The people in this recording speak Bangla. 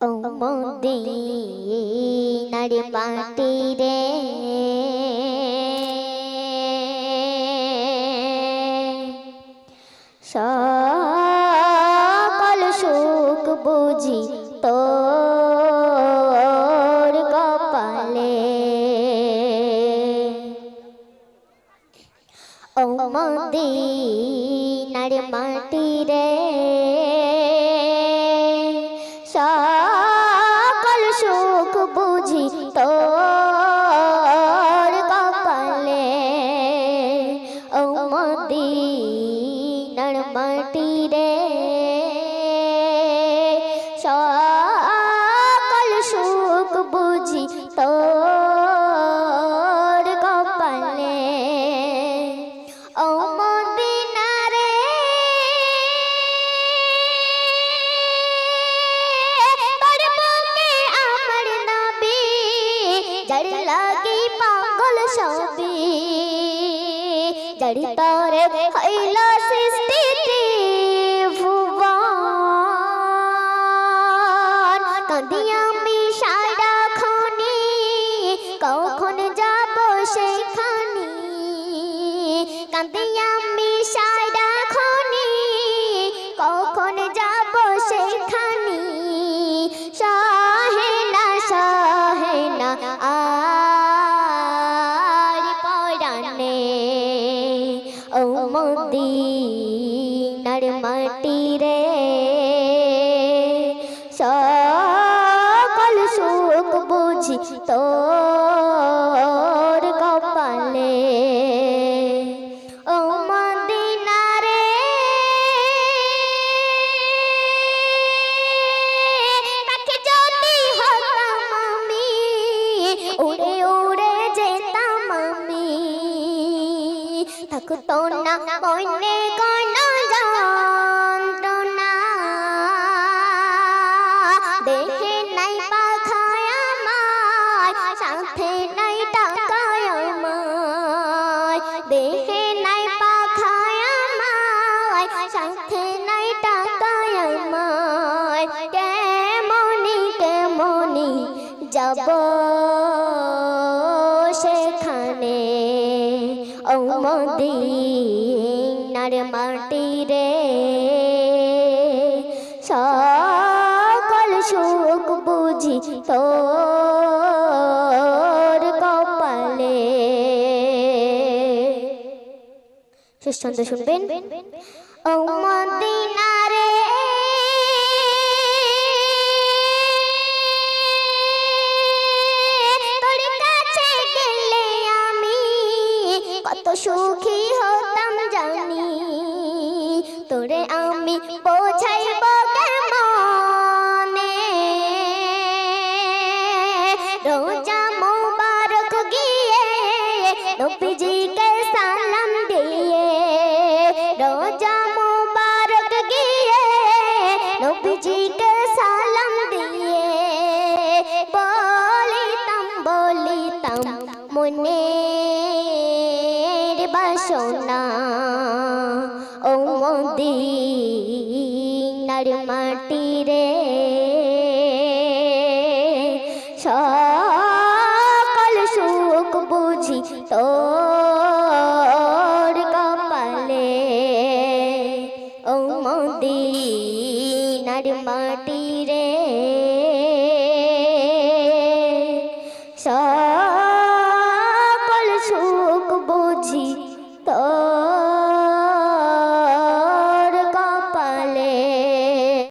মদিনার মাটি রে সকল সুখ বুঝি তোর কপালে ও মদিনার মাটি রে তোর কপালে ও মদিনার মাটি জড় লাগি পাগল সবি জড় তোরে হইল সৃষ্টি ভুবন কাঁদি আমি সারা খনি কখন যাব সেখানি কাঁদি মদিনার মাটি রে। সকল সুখ বুঝি তোর কপালে। ও মদিনা রে। পাখি যদি হতাম আমি, উড়ে উড়ে যেতাম আমি। থাকতো না মনে কোনো দেখে নাই পাখায় আমার সাথে নাই টাকায় আমার দেখে নাই পাখায় আমার সাথে নাই টাকায় আমার কেমনি কেমনি যাব সেখানে? ও মদিনার মাটি রে বুঝি তোর কপালে। শেষ ছন্দ শুনবেন রে সুখী হতাম জানি। তোরে আমি বোঝাইব রোজা মুবারক গিয়ে নবীজিকে সালাম দিয়ে রোজা মুবারক গিয়ে নবীজিকে সালাম দিয়ে বলিতাম বলিতাম মনের বাসনা ও মদিনার মাটি রে বুঝি তোর কপালে। ও মদিনার মাটি রে